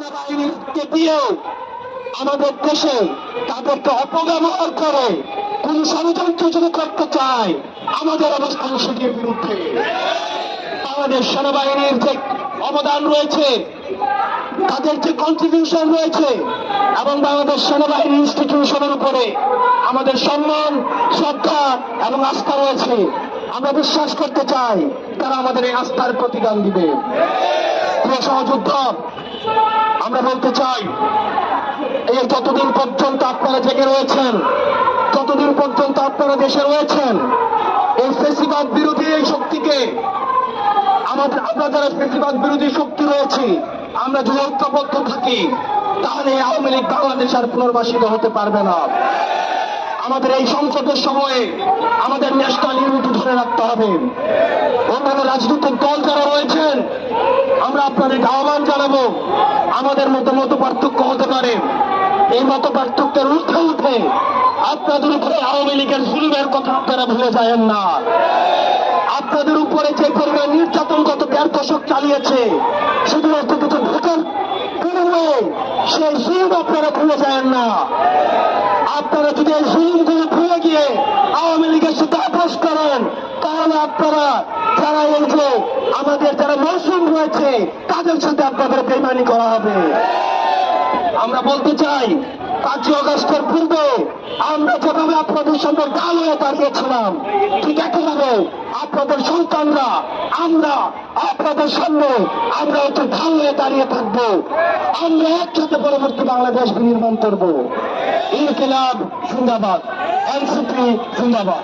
সেনাবাহিনীকে দিয়েও আমাদের দেশে তাদেরকে অপব্যবহার করে, কোন ষড়যন্ত্র যদি করতে চায়, আমাদের অবস্থান সেটির বিরুদ্ধে। বাংলাদেশ সেনাবাহিনীর যে অবদান রয়েছে, তাদের যে কন্ট্রিবিউশন রয়েছে, এবং বাংলাদেশ সেনাবাহিনী ইনস্টিটিউশনের উপরে আমাদের সম্মান, শ্রদ্ধা এবং আস্থা রয়েছে। আমরা বিশ্বাস করতে চাই, তারা আমাদের এই আস্থার প্রতিদান দিবে। সহযুদ্ধ আমরা বলতে চাই, এই যতদিন পর্যন্ত আপনারা জেগে রয়েছেন, ততদিন পর্যন্ত আপনারা দেশে রয়েছেন, এই ফেসিবাদ বিরোধী এই শক্তিকে আমাদের আমরা যারা ফেসিবাদ বিরোধী শক্তি রয়েছে, আমরা যদি ঐক্যবদ্ধ থাকি, তাহলে আওয়ামী লীগ বাংলাদেশ আর পুনর্বাসিত হতে পারবে না। আমাদের এই সংকটের সময়ে আমাদের ন্যাশনাল ইউনিটি ধরে রাখতে হবে। অন্যান্য রাজনৈতিক দল যারা রয়েছেন, আমরা আপনাদের আহ্বান আমাদের মতো মত পার্থক্য হতে পারে। এই মত পার্থক্যের ঊর্ধ্বে উঠে আপনাদের উপরে আওয়ামী লীগের জুলুমের কথা আপনারা ভুলে যায়েন না। আপনাদের উপরে যে পরিমাণ নির্যাতন গত দেড় দশক চালিয়েছে, শুধুমাত্র কিছু ভোটার বিনিময়ে সেই জুলুম আপনারা ভুলে যায়েন না। আপনারা যদি এই জুলুমগুলো ভুলে গিয়ে আওয়ামী লীগের সাথে আপোষ করেন তাহলে আপনারা যারা এই যে আমাদের যারা মৌসুম রয়েছে, তাদের সাথে আপনাদের বেমানি করা হবে। আমরা বলতে চাই পাঁচই অগস্টের পূর্বে আমরা যেভাবে আপনাদের সামনে হয়ে দাঁড়িয়েছিলাম, ঠিক একইভাবে আপনাদের সন্তানরা, আমরা আপনাদের সামনে আমরা একটু হয়ে দাঁড়িয়ে থাকব। আমরা একসাথে পরবর্তী বাংলাদেশ নির্মাণ করব। ইনকিলাব জিন্দাবাদ, এনসিপি জিন্দাবাদ।